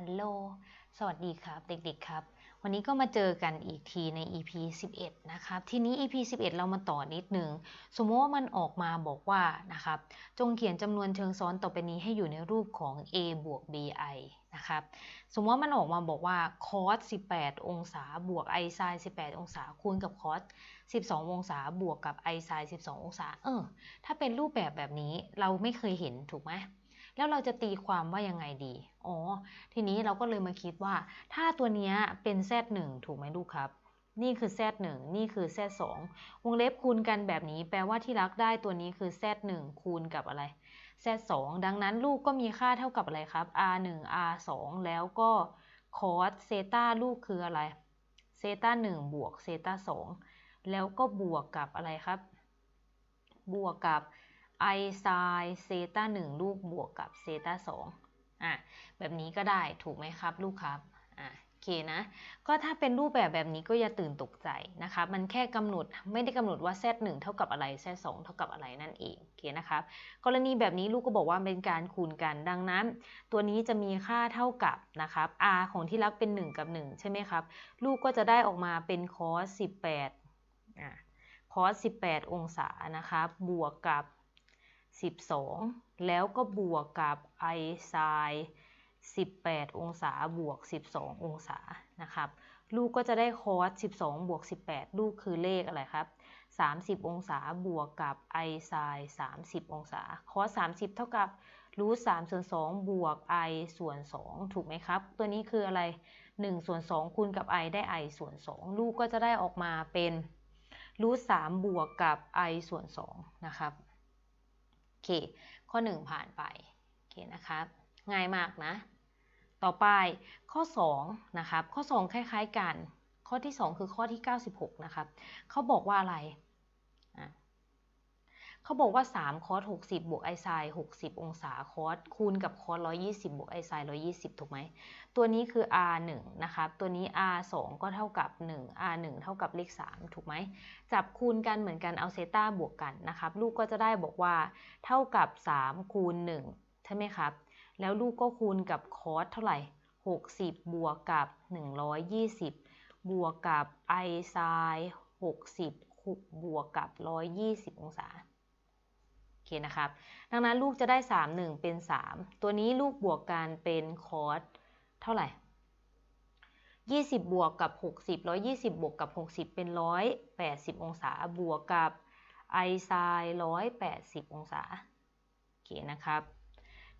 ฮัลโหล สวัสดีครับ เด็กๆครับ วันนี้ก็มาเจอกันอีกทีใน EP 11 นะครับ ทีนี้ EP 11 เรามาต่อนิดนึง สมมติว่ามันออกมาบอกว่านะครับ จงเขียนจำนวนเชิงซ้อนต่อไปนี้ให้อยู่ในรูปของ a บวก bi นะครับ สมมติว่ามันออกมาบอกว่า cos 18 องศา บวก i sin 18 องศา คูณกับ cos 12 องศา บวกกับ i sin 12 องศา เออ ถ้าเป็นรูปแบบแบบนี้เราไม่เคยเห็นถูกไหม แล้วเราจะตีความว่ายังไงดี อ๋อ ทีนี้เราก็เลยมาคิดว่า ถ้าตัวนี้เป็น z1 ถูกไหมลูกครับ นี่คือ z1 นี่คือ z2 วงเล็บคูณกันแบบนี้ แปลว่าที่รักได้ตัวนี้คือ z1 คูณกับอะไร z2 ดังนั้นลูกก็มีค่าเท่ากับอะไรครับ r1 r2 แล้วก็ cos เซตาลูกคืออะไร เซตา1บวกเซตา2แล้วก็บวกกับอะไรครับ บวกกับ i sin เซตา1ลูกบวกกับเซตา2อะแบบนี้ก็ได้ถูกไหมครับลูกครับอะโอเคนะ ก็ถ้าเป็นรูปแบบแบบนี้ก็อย่าตื่นตกใจนะครับมันแค่กำหนดไม่ได้กำหนดว่า z 1เท่ากับอะไร z 2เท่ากับอะไรนั่นเองโอเคนะครับ กรณีแบบนี้ลูกก็บอกว่าเป็นการคูณกัน ดังนั้น ตัวนี้จะมีค่าเท่ากับนะครับ r ของที่รักเป็น 1 กับ 1 ใช่ไหมครับ ลูกก็จะได้ออกมาเป็น cos 18อะ cos 18 องศานะครับ บวกกับ 12 แล้วก็บวกกับ i sin 18 องศาบวก 12 องศานะครับ ลูกก็จะได้ cos 12 บวก 18 ลูกคือเลขอะไรครับ 30 องศาบวกกับ i sin 30 องศา cos 30 เท่ากับรูท3ส่วน2บวก i ส่วน 2 ถูกไหมครับ ตัวนี้คืออะไร 1 ส่วน 2 คูณกับ i ได้ i ส่วน 2 ลูกก็จะได้ออกมาเป็นรูท3บวกกับ i ส่วน 2 นะครับ อเค ข้อ 1 ผ่านไป โอเคนะครับง่ายมากนะ ต่อไปข้อ 2 นะครับ ข้อ 2 คล้าย ๆ กัน ข้อที่ 2 คือข้อที่ 96 นะครับเขาบอกว่าอะไร เขาบอกว่า 3 คอส60 บวกไอไซน์60 องศาคอสคูณกับคอร์ส120 บวกไอไซน์120 ถูกไหม ตัวนี้คือ r 1นะครับตัวนี้ r 2ก็เท่ากับ 1 r 1เท่ากับเลข 3 ถูกไหม จับคูณกันเหมือนกันเอาเซต้าบวกกันนะครับ ลูกก็จะได้บอกว่าเท่ากับ 3 คูณ 1 ใช่ไหมครับ แล้วลูกก็คูณกับคอสเท่าไหร่ 60 บวกกับ 120 บวกกับ i ไซน์60 บวกกับ 120 องศา เคนะครับ ดังนั้นลูกจะได้ 3 1 เป็น 3 ตัวนี้ลูกบวกกันเป็นคอสเท่าไหร่ 20 บวกกับ 60 120 บวกกับ 60 เป็น 180 องศา บวกกับ i ไซน์180 องศา โอเคนะครับ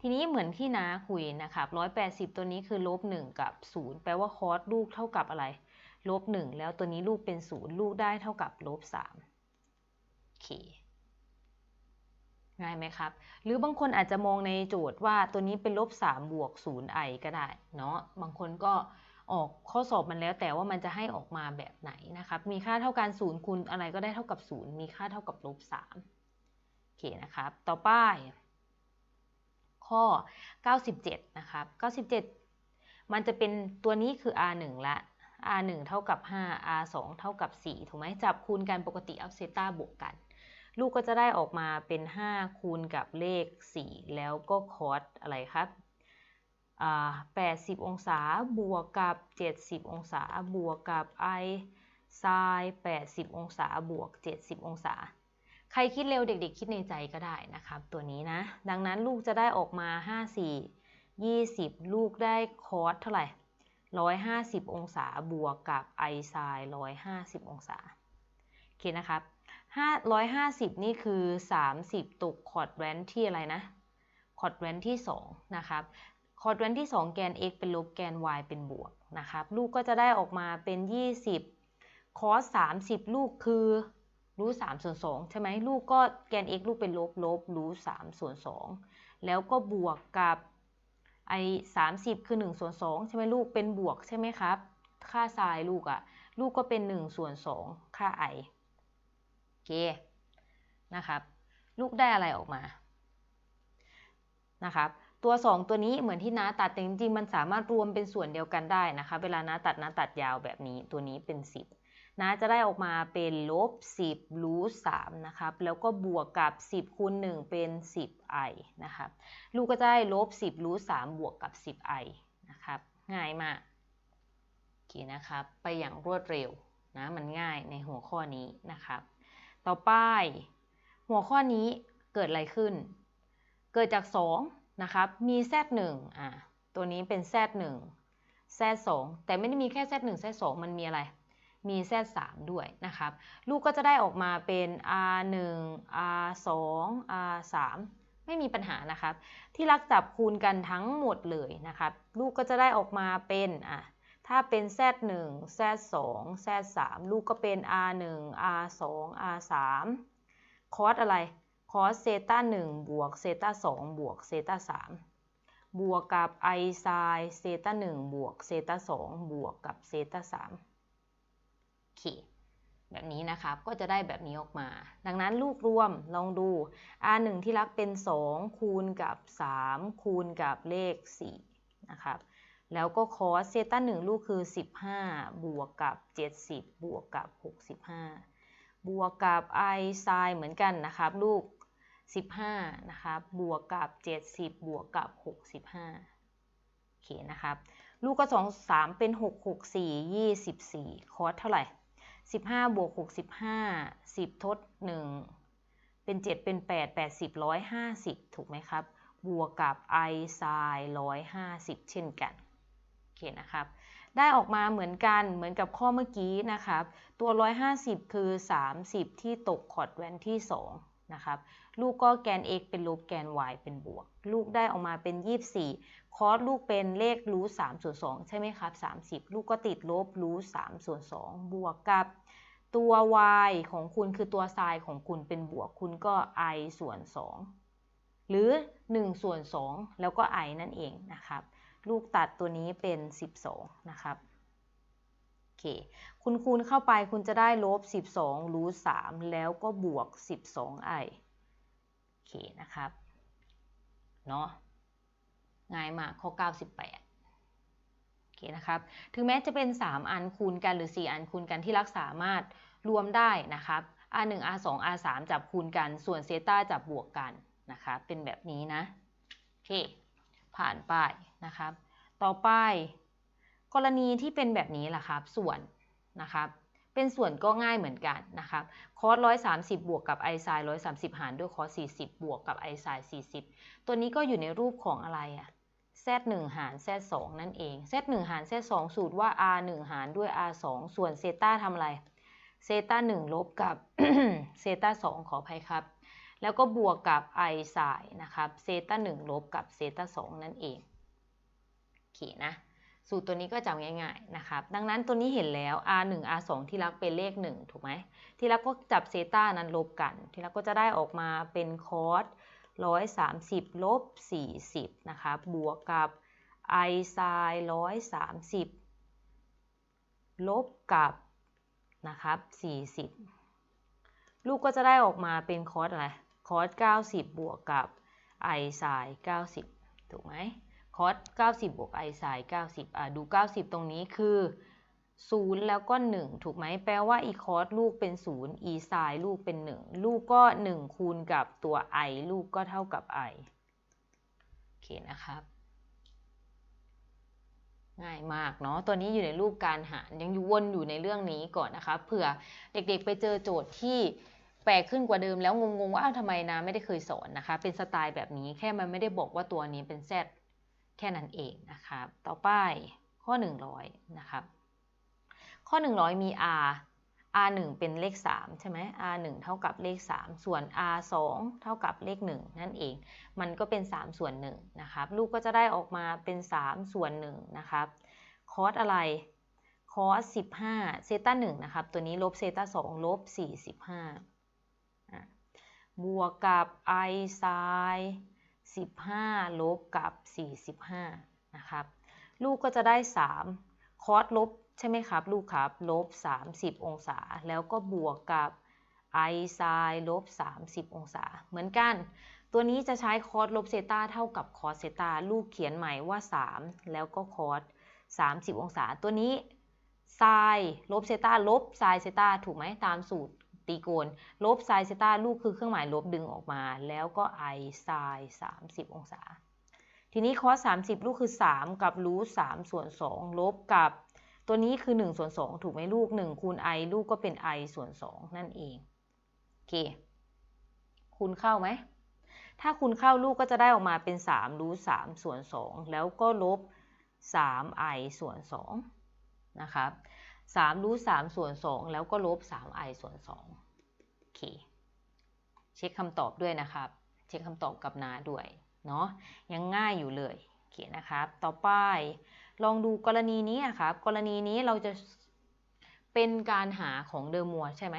ทีนี้เหมือนที่น้าคุยนะครับ 180 ตัวนี้คือลบ 1 กับ 0 แปลว่าคอสลูกเท่ากับอะไร ลบ 1 แล้วตัวนี้ลูกเป็น 0 ลูกได้เท่ากับลบ3โอเค ง่ายไหมครับ หรือบางคนอาจจะมองในโจทย์ว่าตัวนี้เป็นลบ3บวก 0 i ก็ได้เนาะบางคนก็ออกข้อสอบมันแล้วแต่ว่ามันจะให้ออกมาแบบไหนนะครับ มีค่าเท่ากัน0คูณอะไรก็ได้เท่ากับ 0 มีค่าเท่ากับลบ3โอเคนะครับ ต่อไปข้อ 97 นะครับ 97 มันจะเป็นตัวนี้คือ r 1 ละ r 1 เท่ากับ 5 r 2 เท่ากับ 4 ถูกไหมจับคูณกันปกติเอาเซตาบวกกัน ลูกก็จะได้ออกมาเป็น 5 คูณกับเลข 4 แล้วก็คอสอะไรครับ80 องศาบวกกับ 70 องศาบวกกับ i sin 80 องศาบวก 70 องศา ใครคิดเร็วเด็กๆ คิดในใจก็ได้นะครับ ตัวนี้นะ ดังนั้นลูกจะได้ออกมา 54 20 ลูกได้คอสเท่าไหร่ 150 องศาบวกกับ i sin 150 องศา โอเคนะครับ 550 นี่คือ 30 ตุกคอร์ดแวนที่อะไรนะ คอร์ดแวนที่ 2 นะครับ คอร์ดแวนที่ 2 แกน x เป็นลบแกน y เป็นบวกนะครับ ลูกก็จะได้ออกมาเป็น 20 คอส30 ลูกคือรูท3ส่วน2ใช่ไหมลูกก็แกน x ลูกเป็นลบลบรูท3ส่วน2แล้วก็บวกกับไอ้30 คือ1ส่วน2ใช่ไหมลูกเป็นบวกใช่ไหมครับ ค่าไซน์ลูกอะลูกก็เป็น1ส่วน2ค่า i โอ เคนะครับลูกได้อะไรออกมานะครับตัว 2 ตัวนี้เหมือนที่น้าตัดแต่จริงๆมันสามารถรวมเป็นส่วนเดียวกันได้นะคะ เวลาน้าตัดน้าตัดยาวแบบนี้ตัวนี้เป็น 10น้าจะได้ออกมาเป็นลบ10รูท3นะครับแล้วก็บวกกับ 10คูณ1เป็น 10i นะครับลูกก็จะได้ลบ10รูท3บวกกับ 10i นะครับง่ายมากโอเคนะครับไปอย่างรวดเร็วนะมันง่ายในหัวข้อนี้นะครับ ต่อไป หัวข้อนี้เกิดอะไรขึ้น เกิดจาก 2 นะครับ มี z1 อะตัวนี้เป็น z1 z2 แต่ไม่ได้มีแค่ z1 z2 มันมีอะไร มี z3 ด้วยนะครับ ลูกก็จะได้ออกมาเป็น r1 r2 r3 ไม่มีปัญหานะครับ ที่รักจับคูณกันทั้งหมดเลยนะครับ ลูกก็จะได้ออกมาเป็นอะ ถ้าเป็น z1 z2 z3 ลูกก็เป็น r1 r2 r3 คอสอะไร คอสเซต้า1บวกเซต้า2บวกเซต้า3บวกกับไอไซน์เซต้า1บวกเซต้า2บวกกับเซต้า3โอเคแบบนี้นะครับ ก็จะได้แบบนี้ออกมา ดังนั้นลูกรวมลองดู r 1 ที่รักเป็น 2 คูณกับ 3 คูณกับเลข 4 นะครับ แล้วก็คอสเซต้า1ลูกคือ 15 บวกกับ 70 บวกกับ 65 บวกกับ i ไซน์เหมือนกันนะครับลูก 15 นะครับ บวกกับ 70 บวกกับ 65โอเคนะครับ ลูกก็ 2 3 เป็น 6 6 4 24 คอสเท่าไหร่ 15 บวก 65 10 ทด 1 เป็น 7 เป็น 8 80 150 ถูกไหมครับ บวกกับ i ไซน์150 เช่นกัน เคนะครับ ได้ออกมาเหมือนกันเหมือนกับข้อเมื่อกี้นะครับ ตัว 150 คือ 30 ที่ตกคอร์ดแวนที่ 2 นะครับ ลูกก็แกน x เป็นลบแกน y เป็นบวก ลูกได้ออกมาเป็น 24 คอสลูกเป็นเลขรูท3ส่วน2ใช่ไหมครับ 30 ลูกก็ติดลบรูท3ส่วน2บวกกับตัว y ของคุณคือตัวไซน์ของคุณเป็นบวก คุณก็ i ส่วน 2 หรือ 1 ส่วน 2 แล้วก็ i นั่นเองนะครับ ลูกตัดตัวนี้เป็น 12 นะครับโอเคคุณคูณเข้าไปคุณจะได้ลบ 12 รูท3แล้วก็บวก 12i โอเคนะครับเนาะง่ายมากข้อ 98โอเคนะครับ ถึงแม้จะเป็น 3 อันคูณกันหรือ 4 อันคูณกันที่รักสามารถรวมได้นะครับ r1 r2 r3 จับคูณกัน ส่วนเซต้าจับบวกกันนะครับเป็นแบบนี้นะ โอเค ผ่านไป นะครับ ต่อไป กรณีที่เป็นแบบนี้ล่ะครับ ส่วนนะครับ เป็นส่วนก็ง่ายเหมือนกันนะครับ คอส130บวกกับไอไซน์130หารด้วยคอส40บวกกับไอไซน์40ตัวนี้ก็อยู่ในรูปของอะไรอะ z1 หาร z2 นั่นเอง z1 หาร z2 สูตรว่า r1 หารด้วย r2 ส่วนเซตาทำอะไร เซตา1ลบกับเซตา2ขออภัยครับ แล้วก็บวกกับ i ไซน์นะครับ เซตา1ลบกับเซตา2นั่นเอง คนะสูตรตัวนี้ก็จำง่ายๆนะครับดังนั้นตัวนี้เห็นแล้ว r1 r2 ที่รักเป็นเลข 1 ถูกไหมที่รักก็จับเซตานั้นลบกัน ที่รักก็จะได้ออกมาเป็นคอส130ลบ40นะครับบวกกับ i ไซน์130ลบกับนะครับ40 ลูกก็จะได้ออกมาเป็นคอสอะไรคอส90 บวกกับ i ไซน์90 ถูกไหม คอส90 บวก i ไซน์90 อะ ดู 90 ตรงนี้คือ 0 แล้วก็ 1 ถูกไหม แปลว่า e คอสลูกเป็น 0 e ไซน์ลูกเป็น 1 ลูกก็ 1 คูณกับตัว i ลูกก็เท่ากับ i โอเคนะครับง่ายมากเนาะ ตัวนี้อยู่ในรูปการหาร ยังอยู่วนอยู่ในเรื่องนี้ก่อนนะคะเผื่อเด็กๆไปเจอโจทย์ที่แปลกขึ้นกว่าเดิมแล้วงงๆว่าอ้าวทำไมนะไม่ได้เคยสอนนะคะ เป็นสไตล์แบบนี้แค่มันไม่ได้บอกว่าตัวนี้เป็น z แค่นั้นเองนะครับ ต่อไปข้อ 100 นะครับ ข้อ 100 มี r r 1เป็นเลข 3 ใช่ไหม r 1เท่ากับเลข 3 ส่วน r 2เท่ากับเลข 1 นั่นเอง มันก็เป็น 3 ส่วน1นะครับ ลูกก็จะได้ออกมาเป็น 3 ส่วน1นะครับ คอสอะไร คอส15 เซต้า1นะครับ ตัวนี้ลบเซต้า2ลบ45บวกกับ i ไซน์ 15 ลบกับ 45 นะครับ ลูกก็จะได้ 3 คอสลบใช่ไหมครับ ลูกครับ ลบ 30 องศา แล้วก็บวกกับ i ไซน์ลบ 30 องศา เหมือนกัน ตัวนี้จะใช้คอสลบเซตาเท่ากับคอสเซตาลูกเขียนใหม่ว่า 3 แล้วก็คอส30 องศา ตัวนี้ไซน์ลบเซตาลบไซน์เซตาถูกไหมตามสูตร ตีโกนลบไซน์เซตาลูกคือเครื่องหมายลบดึงออกมา แล้วก็ i ไซน์30 องศา ทีนี้คอส30 ลูกคือ 3 กับรูท3ส่วน 2 ลบกับ ตัวนี้คือ 1 ส่วน 2 ถูกไหมลูก 1 คูณ i ลูกก็เป็น i ส่วน 2 นั่นเอง โอเค คูณเข้าไหม ถ้าคูณเข้าลูกก็จะได้ออกมาเป็น3รูท3ส่วน 2 แล้วก็ลบ 3i ส่วน 2 นะครับ 3 รูท3ส่วน 2 แล้วก็ลบ 3i ส่วน2โอเคเช็คคำตอบด้วยนะครับ เช็คคำตอบกับนาด้วยเนาะยังง่ายอยู่เลยโอเคนะครับ ต่อไปลองดูกรณีนี้นะครับ กรณีนี้เราจะเป็นการหาของเดอมัวใช่ไหม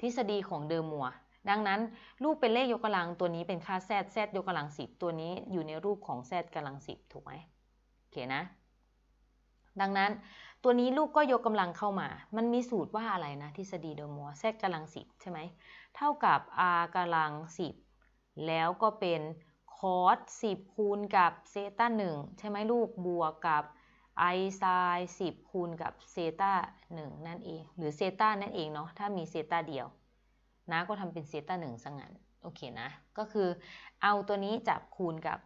ทฤษฎีของเดอมัวดังนั้นรูปเป็นเลขยกกำลังตัวนี้เป็นค่าแซดแซดยกกำลังสิบตัวนี้อยู่ในรูปของแซดกำลังสิบถูกไหมโอเคนะ ดังนั้น ตัวนี้ลูกก็ยกกำลังเข้ามา มันมีสูตรว่าอะไรนะทฤษฎีเดอมัวแซดกำลังสิบใช่ไหม เท่ากับ r กำลังสิบแล้วก็เป็นคอส10คูณกับเซต้า1ใช่ไหมลูกบวกกับไอไซน์10คูณกับเซต้า1นั่นเอง หรือเซต้านั่นเองเนาะถ้ามีเซต้าเดียวนะก็ทำเป็นเซต้า1สังงั้นโอเคนะ ก็คือเอาตัวนี้จับคูณกับ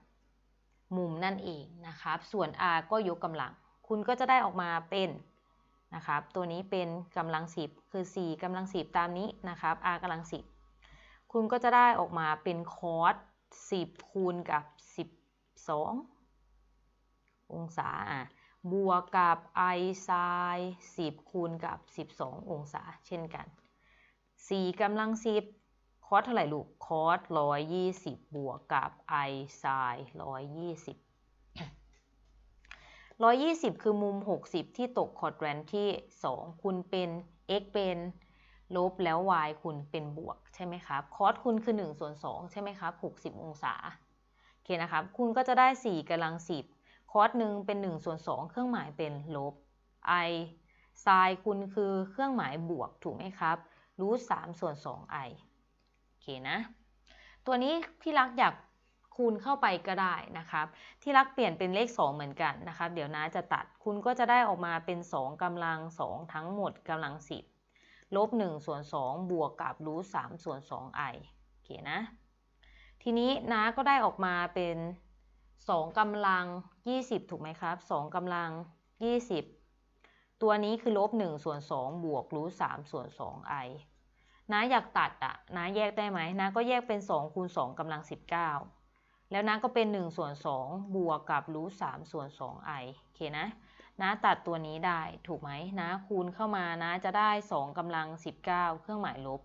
มุมนั่นเองนะครับ ส่วน r ก็ยกกำลัง คุณก็จะได้ออกมาเป็นนะครับตัวนี้เป็นกำลัง 10 คือ 4กำลัง 10 ตามนี้นะครับ r กำลัง 10 คุณก็จะได้ออกมาเป็นคอส10 คูณกับ 12 องศาอะบวกกับ i ไซน์10 คูณกับ 12 องศา เช่นกัน 4กำลัง 10 คอสเท่าไหร่ลูก คอส120 บวกกับ i ไซน์120 120 คือมุม 60 ที่ตกคอร์ดแรนที่ 2 คุณเป็น x เป็นลบแล้ว y คุณเป็นบวกใช่ไหมครับ คอสคุณคือ1ส่วน2ใช่ไหมครับ 60 องศา โอเคนะครับ คุณก็จะได้ 4กำลัง 10 คอสหนึ่งเป็น1ส่วน2เครื่องหมายเป็นลบ i ไซน์คุณคือเครื่องหมายบวกถูกไหมครับ รูท3ส่วน 2i โอเคนะ ตัวนี้ที่รักอยาก คูณเข้าไปก็ได้นะครับ ที่รักเปลี่ยนเป็นเลข 2 เหมือนกันนะครับ เดี๋ยวน้าจะตัดคุณก็จะได้ออกมาเป็น 2กำลัง 2 ทั้งหมดกำลัง 10 ลบ 1 ส่วน 2 บวกกับรูท3ส่วน 2i โอเคนะ ทีนี้น้าก็ได้ออกมาเป็น 2กำลัง 20 ถูกไหมครับ 2กำลัง 20 ตัวนี้คือลบ 1 ส่วน 2 บวกรูท3ส่วน 2i น้าอยากตัดอะน้าแยกได้ไหมน้าก็แยกเป็น 2 คูณ 2กำลัง 19 แล้วน้าก็เป็น1ส่วน2บวกกับรูท3ส่วน 2i โอเคนะนะตัดตัวนี้ได้ถูกไหมนะคูณเข้ามานะจะได้ 2กำลัง 19 เครื่องหมายลบ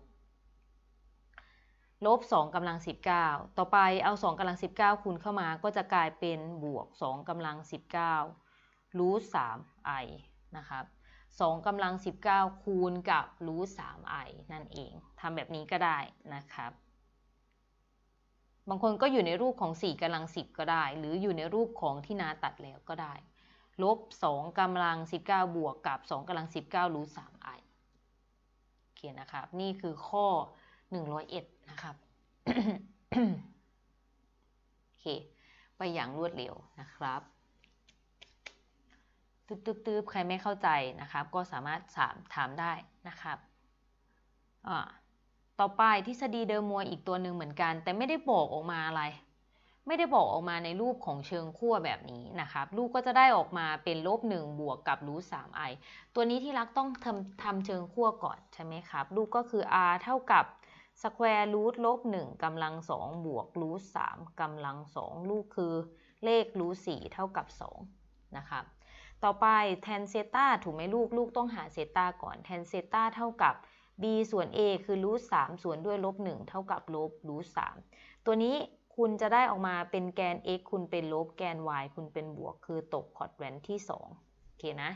ลบ2กำลัง 19 ต่อไปเอา 2กำลัง 19 คูณเข้ามาก็จะกลายเป็นบวก 2กำลัง 19รูท3 i นะครับ2กำลัง 19 คูณกับรูท3 i นั่นเองทำแบบนี้ก็ได้นะครับ บางคนก็อยู่ในรูปของ 4กำลัง 10 ก็ได้ หรืออยู่ในรูปของที่นาตัดแล้วก็ได้ ลบ 2กำลัง 19 บวกกับ 2กำลัง 19รูท 3i โอเคนะครับ นี่คือข้อ 101 นะครับโอเค ไปอย่างรวดเร็วนะครับตึ๊บๆใครไม่เข้าใจนะครับ ก็สามารถถามถามได้นะครับ ต่อไปทฤษฎีเดิมมวอีกตัวหนึ่งเหมือนกัน แต่ไม่ได้บอกออกมาอะไร ไม่ได้บอกออกมาในรูปของเชิงขั้วแบบนี้นะครับ ลูกก็จะได้ออกมาเป็นลบ1บวกกับรูท3 i ตัวนี้ที่รักต้องทำทำเชิงขั้วก่อนใช่ไหมครับ ลูกก็คือ r เท่ากับสแควร์รูทลบ1กำลัง2บวกรูท3กำลัง2ลูกคือเลขรูท4เท่ากับ2นะครับ ต่อไปแทนเซตาถูกไหมลูก ลูกต้องหาเซตาก่อน แทนเซตาเท่ากับ b ส่วน a คือรูท3ส่วนด้วยลบ1เท่ากับลบรูท3ตัวนี้คุณจะได้ออกมาเป็นแกน x คุณเป็นลบแกน y คุณเป็นบวก คือตกคอร์ดแวนที่2โอเคนะ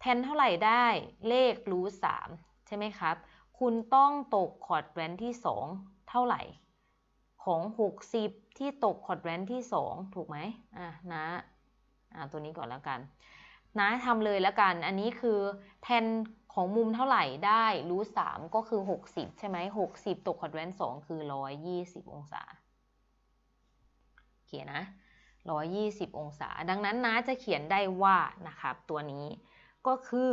แทนเท่าไหร่ได้เลขรูทสามใช่ไหมครับ คุณต้องตกคอร์ดแวนที่ 2 เท่าไหร่ ของ 60 ที่ตกคอร์ดแวนที่ 2 ถูกไหมอะนะอะตัวนี้ก่อนแล้วกันนะทำเลยแล้วกัน อันนี้คือแทน ของมุมเท่าไหร่ได้รูทสามก็คือ 60 ใช่ไหม60ตกคอดแวน2คือ 120 องศาเขียนนะ 120 องศา ดังนั้นน้าจะเขียนได้ว่านะครับตัวนี้ก็คือ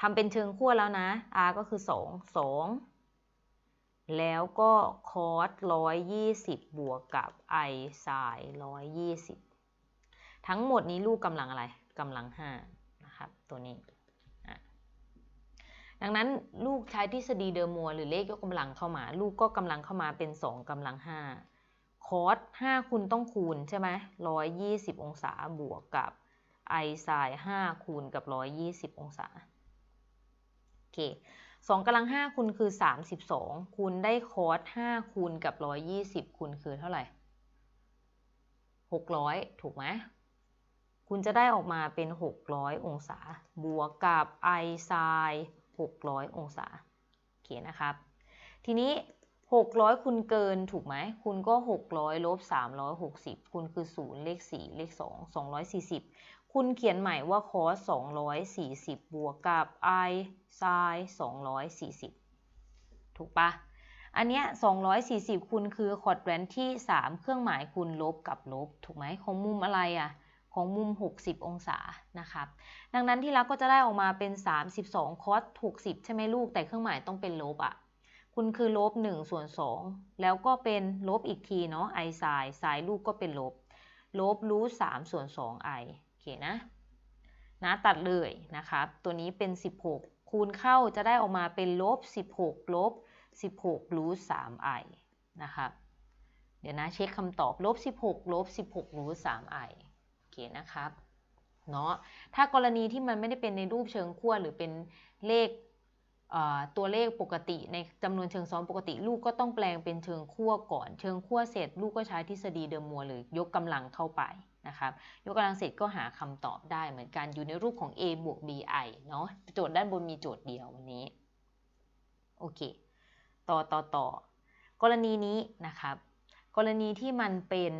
ทำเป็นเชิงขั้วแล้วนะ r ก็คือ 2 2 แล้วก็คอส120 บวกกับ i ไซน์120 ทั้งหมดนี้ลูกกำลังอะไรกำลังห้านะครับตัวนี้ ดังนั้นลูกใช้ทฤษฎีเดอร์มัวหรือเลขยกกำลังเข้ามา ลูกก็กำลังเข้ามาเป็น 2กำลัง 5 คอส5คุณต้องคูณใช่ไหม120 องศาบวกกับไอไซน์5คูณกับ 120 องศาโอเค2กำลัง5คูณคือ32คูณได้คอส5คูณกับ120คูณคือเท่าไหร่600ถูกไหมคุณจะได้ออกมาเป็น600องศา บวกกับไอไซน์ 600 องศาโอเคนะครับ ทีนี้ 600 คุณเกินถูกไหม คุณก็ 600ลบ360 คุณคือ 0 เลข 4 เลข 2 240 คุณเขียนใหม่ว่าคอส240 บวกกับ i ไซน์240 ถูกปะอันเนี้ย240 คุณคือคอร์ดแรนที่ 3 เครื่องหมายคุณลบกับลบ ถูกไหมของมุมอะไรอะ ของมุม 60 องศานะครับ ดังนั้นที่รักก็จะได้ออกมาเป็น 32 คอส60 ใช่ไหมลูก แต่เครื่องหมายต้องเป็นลบอะคุณคือลบ1ส่วน2แล้วก็เป็นลบอีกทีเนาะ i ไซน์ไซน์ลูกก็เป็นลบ ลบรูท3ส่วน2 i โอเคนะ นะตัดเลยนะครับ ตัวนี้เป็น 16 คูณเข้าจะได้ออกมาเป็นลบ 16 ลบ 16รูท3 i นะครับ เดี๋ยวนะเช็คคำตอบลบ 16 ลบ 16รูท3 i โอเคนะครับเนาะถ้ากรณีที่มันไม่ได้เป็นในรูปเชิงขั้วหรือเป็นเลขตัวเลขปกติในจำนวนเชิงซ้อนปกติ ลูกก็ต้องแปลงเป็นเชิงขั้วก่อน เชิงขั้วเสร็จ ลูกก็ใช้ทฤษฎีเดอมัวหรือยกกำลังเข้าไปนะครับยกกำลังเสร็จก็หาคำตอบได้เหมือนกันอยู่ในรูปของ a บวก bi เนาะโจทย์ด้านบนมีโจทย์เดียววันนี้โอเคต่อต่อต่อกรณีนี้นะครับ กรณีที่มันเป็น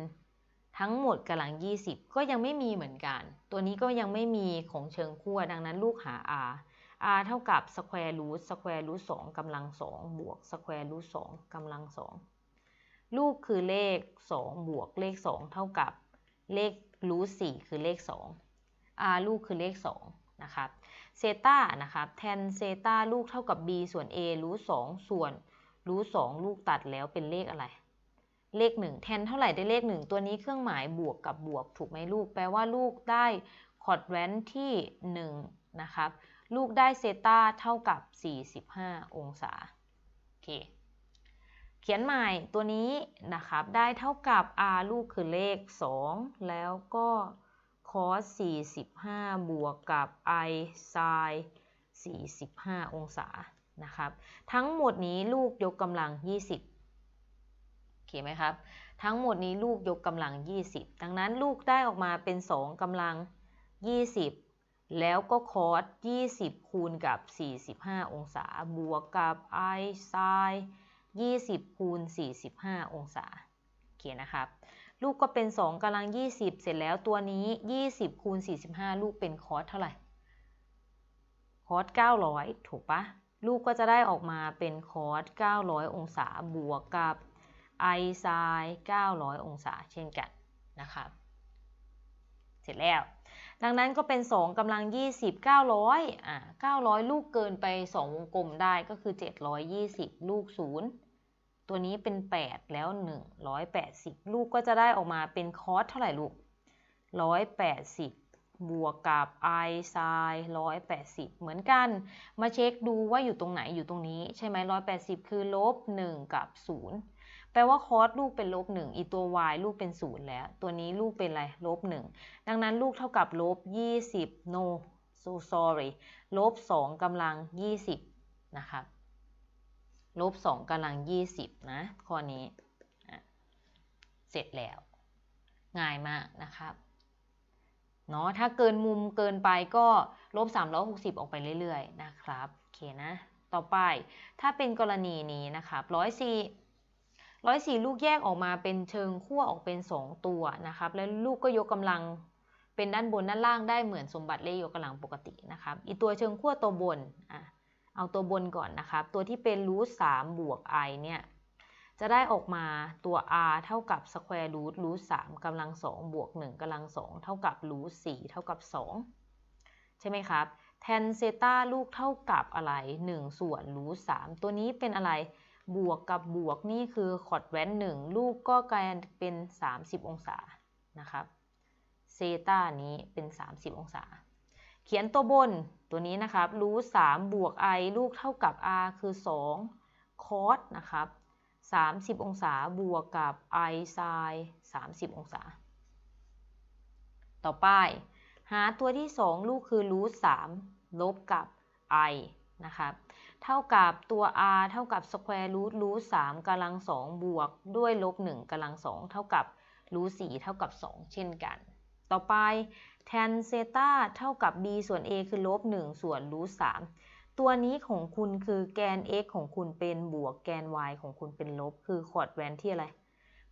ทั้งหมดกำลัง 20 ก็ยังไม่มีเหมือนกัน ตัวนี้ก็ยังไม่มีของเชิงขั้วดังนั้นลูกหา r r เท่ากับ square root square root 2กำลัง 2 บวก square root 2กำลัง 2 ลูกคือเลข 2 บวกเลข 2 เท่ากับเลข root 4คือเลข 2 r ลูกคือเลข 2 นะครับเซตานะครับแทนเซตาลูกเท่ากับ b ส่วน a รูท2ส่วนรูท2ลูกตัดแล้วเป็นเลขอะไร เลข 1 แทนเท่าไหร่ได้เลข 1 ตัวนี้เครื่องหมายบวกกับบวกถูกไหมลูก แปลว่าลูกได้คอร์ดแวนที่1นะครับ ลูกได้เซตาเท่ากับ 45 องศา โอเค เขียนใหม่ตัวนี้นะครับ ได้เท่ากับ r ลูกคือเลข 2 แล้วก็คอส45 บวกกับ i ไซน์45 องศา นะครับ ทั้งหมดนี้ลูกยกกำลัง 20 เคไหมครับ ทั้งหมดนี้ลูกยกกำลัง 20 ดังนั้นลูกได้ออกมาเป็น 2กำลัง 20 แล้วก็คอส20 คูณกับ 45 องศา บวกกับ i ไซน์20 คูณ 45 องศาโอเคนะครับ ลูกก็เป็น 2กำลัง 20 เสร็จแล้วตัวนี้ 20 คูณ 45 ลูกเป็นคอสเท่าไหร่ คอส 900 ถูกปะลูกก็จะได้ออกมาเป็นคอส 900 องศาบวกกับ i ไซ900 องศาเช่นกันนะครับเสร็จแล้ว ดังนั้นก็เป็น 2กำลัง 20 900อ่า900 ลูกเกินไป 2 วงกลมได้ก็คือ 720 ลูก 0 ตัวนี้เป็น 8 แล้ว 180 ลูกก็จะได้ออกมาเป็นคอสเท่าไหร่ลูก 180 บวกกับ i ไซน์180 เหมือนกัน มาเช็คดูว่าอยู่ตรงไหนอยู่ตรงนี้ ใช่ไหม180 คือลบ 1 กับ 0 แปลว่าคอสลูกเป็นลบ1อีตัว y ลูกเป็น0แล้ว ตัวนี้ลูกเป็นอะไรลบ1ดังนั้นลูกเท่ากับลบ20 no so sorry ลบ2กำลัง20นะครับลบ2กำลัง20นะ ข้อนี้เสร็จแล้ว ง่ายมากนะครับเนาะถ้าเกินมุมเกินไปก็ลบ360 ออกไปเรื่อย ๆ นะครับ โอเคนะ ต่อไปถ้าเป็นกรณีนี้นะครับ104 104ลูกแยกออกมาเป็นเชิงขั้วออกเป็น 2 ตัวนะครับ แล้วลูกก็ยกกำลังเป็นด้านบนด้านล่างได้เหมือนสมบัติเลขยกกำลังปกตินะครับ อีตัวเชิงขั้วตัวบนอะเอาตัวบนก่อนนะครับ ตัวที่เป็นรูท3บวก i เนี่ย จะได้ออกมาตัว r เท่ากับ square root root 3กำลัง2บวก1กำลัง2เท่ากับ root 4เท่ากับ2ใช่ไหมครับ แทนเซต้าลูกเท่ากับอะไร1ส่วน root 3ตัวนี้เป็นอะไร บวกกับบวกนี่คือคอร์ดแวน1ลูกก็กลายเป็น 30 องศานะครับเซตานี้เป็น 30 องศา เขียนตัวบนตัวนี้นะครับรูท3บวก i ลูกเท่ากับ r คือ 2 คอสนะครับ30 องศาบวกกับ i ไซน์30 องศา ต่อไป หาตัวที่ 2 ลูกคือรูท3ลบกับ i นะครับ เท่ากับตัว r เท่ากับ square root รูท3กำลัง2บวกด้วยลบ1กำลัง2เท่ากับรูท4เท่ากับ 2 เช่นกัน ต่อไป tan เซตาเท่ากับ b ส่วน a คือลบ1ส่วนรูท3ตัวนี้ของคุณคือแกน x ของคุณเป็นบวกแกน y ของคุณเป็นลบ คือคอร์ดแวนที่อะไร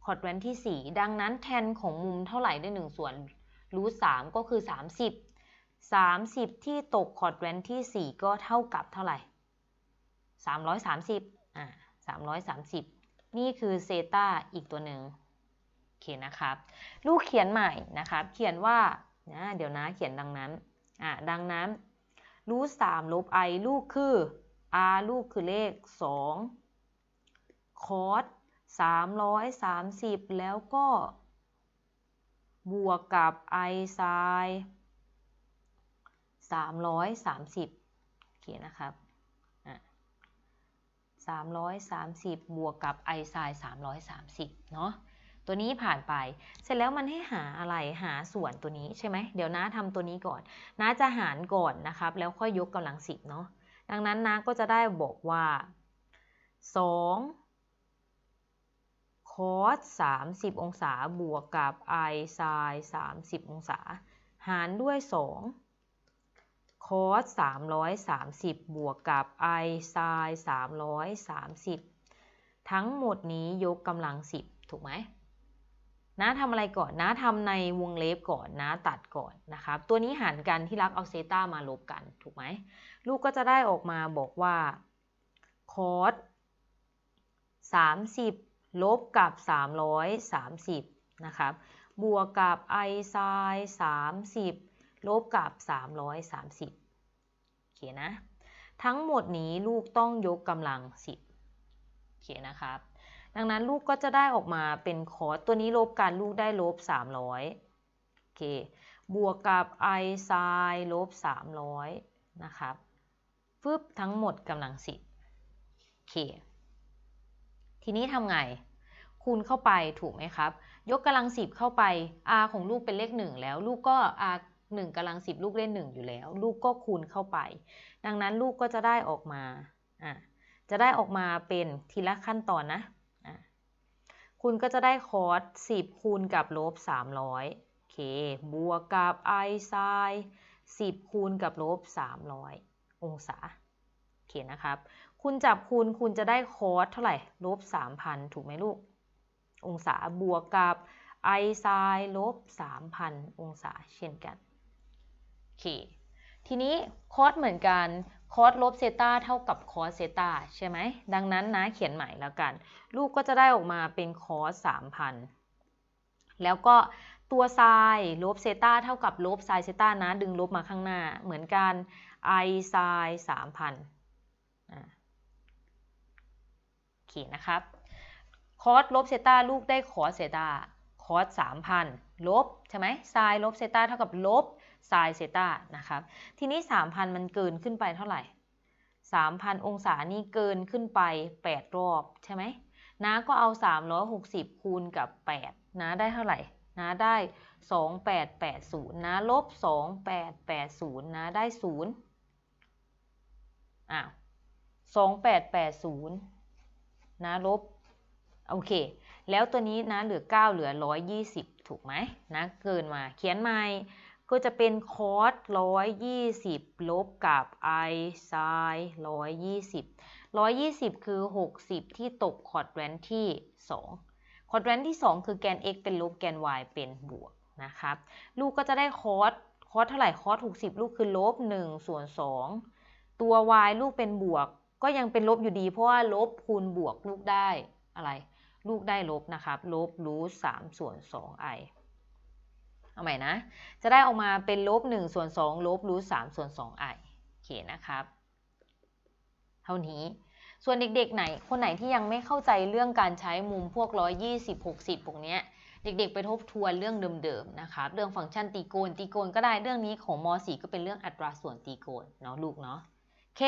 คอร์ดแวนที่ 4 ดังนั้น tan ของมุมเท่าไหร่ด้วย1ส่วนรูท3ก็คือ 30 30 ที่ตกคอร์ดแวนที่ 4 ก็เท่ากับเท่าไหร่ 330อ่า330 นี่คือเซตาอีกตัวหนึ่งโอเคนะครับ ลูกเขียนใหม่นะครับ เขียนว่านะเดี๋ยวนะเขียนดังนั้นอ่าดังนั้นรูท3ลบ i ลูกคือ r ลูกคือเลข 2 คอส330 แล้วก็ บวกกับ i ไซน์330โอเคนะครับ 330 บวกกับ i ไซน์330 เนาะตัวนี้ผ่านไป เสร็จแล้วมันให้หาอะไรหาส่วนตัวนี้ใช่ไหมเดี๋ยวน้าทำตัวนี้ก่อนน้าจะหารก่อนนะครับ แล้วค่อยยกกำลังสิบเนาะดังนั้นน้าก็จะได้บอกว่า 2 คอส30 องศาบวกกับ i ไซน์30 องศา หารด้วย 2 คอส330 บวกกับ i ไซน์330 ทั้งหมดนี้ยกกำลัง 10 ถูกไหมน้าทำอะไรก่อนน้าทำในวงเล็บก่อนน้าตัดก่อนนะครับ ตัวนี้หารกันที่รักเอาเซต้ามาลบกันถูกไหมลูกก็จะได้ออกมาบอกว่าคอส30 ลบกับ 330 นะครับ บวกกับ i ไซน์30 ลบกับ 330โอ เคนะ ทั้งหมดนี้ลูกต้องยกกำลัง 10 โอเคนะครับ ดังนั้นลูกก็จะได้ออกมาเป็นคอสตัวนี้ลบกันลูกได้ลบ 300 โอเค บวกกับ i ไซน์ลบ 300 นะครับฟึบทั้งหมดกำลัง 10 โอเค ทีนี้ทำไง คูณเข้าไปถูกไหมครับ ยกกำลัง 10 เข้าไป r ของลูกเป็นเลข 1 แล้วลูกก็ r 1กำลัง 10 ลูกเล่น 1 อยู่แล้ว ลูกก็คูณเข้าไป ดังนั้นลูกก็จะได้ออกมาอะจะได้ออกมาเป็นทีละขั้นตอนนะอะคุณก็จะได้คอส10 คูณกับลบ 300โอเคบวกกับ i ไซน์10 คูณกับลบ 300 องศาโอเคนะครับ คุณจับคูณคุณจะได้คอสเท่าไหร่ลบ 3,000 ถูกไหมลูก องศาบวกกับ i ไซน์ลบ 3,000 องศาเช่นกัน เค ทีนี้คอสเหมือนกันคอสลบเซตาเท่ากับคอสเซตาใช่ไหม ดังนั้นนะเขียนใหม่แล้วกันลูกก็จะได้ออกมาเป็นคอส3,000แล้วก็ตัวไซน์ลบเซตาเท่ากับลบไซน์เซตานะ ดึงลบมาข้างหน้า เหมือนกัน i ไซน์3,000อ่าโอเคนะครับคอสลบเซตาลูกได้คอสเซตาคอส3,000ลบใช่ไหมไซน์ลบเซตาเท่ากับลบ ไซน์เซตานะครับทีนี้ 3,000 มันเกินขึ้นไปเท่าไหร่ 3,000 องศานี่เกินขึ้นไป 8 รอบใช่ไหมน้าก็เอา 360 คูณกับ 8น้าได้เท่าไหร่น้าได้ 2880น้าลบ 2880น้าได้ 0อ้าว2880 นะลบโอเค แล้วตัวนี้นะเหลือ 9 เหลือ 120 ถูกไหมนะเกินมาเขียนใหม่ ก็จะเป็นคอส120ลบกับ i ไซน์120 120คือ60ที่ตกคอร์ดแวนที่2คอร์ดแวนที่2คือแกน x เป็นลบแกน y เป็นบวกนะครับ ลูกก็จะได้คอสคอสเท่าไหร่คอส60ลูกคือลบ1ส่วน2ตัว y ลูกเป็นบวก ก็ยังเป็นลบอยู่ดี เพราะว่าลบคูณบวกลูกได้อะไร ลูกได้ลบนะครับ ลบรูท3ส่วน 2i เอาใหม่นะ จะได้ออกมาเป็นลบ1ส่วน2ลบรูท3ส่วน 2i โอเคนะครับ เท่านี้ ส่วนเด็กๆไหน คนไหนที่ยังไม่เข้าใจเรื่องการใช้มุมพวก 120 60พวกเนี้ย เด็กๆ ไปทบทวนเรื่องเดิมๆ นะคะเรื่องฟังก์ชันตีโกน ตีโกนก็ได้ เรื่องนี้ของม .4 ก็เป็นเรื่องอัตราส่วนตีโกนเนาะลูกเนาะ โอเค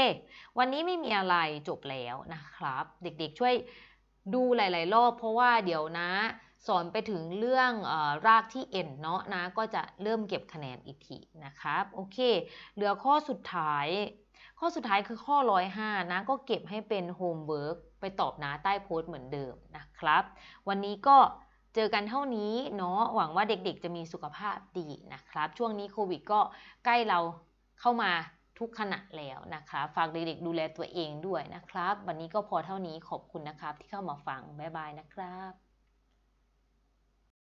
วันนี้ไม่มีอะไรจบแล้วนะครับ เด็กๆ ช่วยดูหลาย ๆ รอบเพราะว่าเดี๋ยวนะ สอนไปถึงเรื่องอรากที่ n เนาะนะ ก็จะเริ่มเก็บคะแนนอีกทีนะครับ โอเค เหลือข้อสุดท้าย ข้อสุดท้ายคือข้อ 105 นะ ก็เก็บให้เป็นโฮมเวิร์กไปตอบนะใต้โพสต์เหมือนเดิมนะครับ วันนี้ก็เจอกันเท่านี้เนาะ หวังว่าเด็กๆจะมีสุขภาพดีนะครับ ช่วงนี้โควิดก็ใกล้เราเข้ามาทุกขณะแล้วนะคะ ฝากเด็กๆดูแลตัวเองด้วยนะครับ วันนี้ก็พอเท่านี้ขอบคุณนะครับที่เข้ามาฟัง บ๊ายบายนะครับ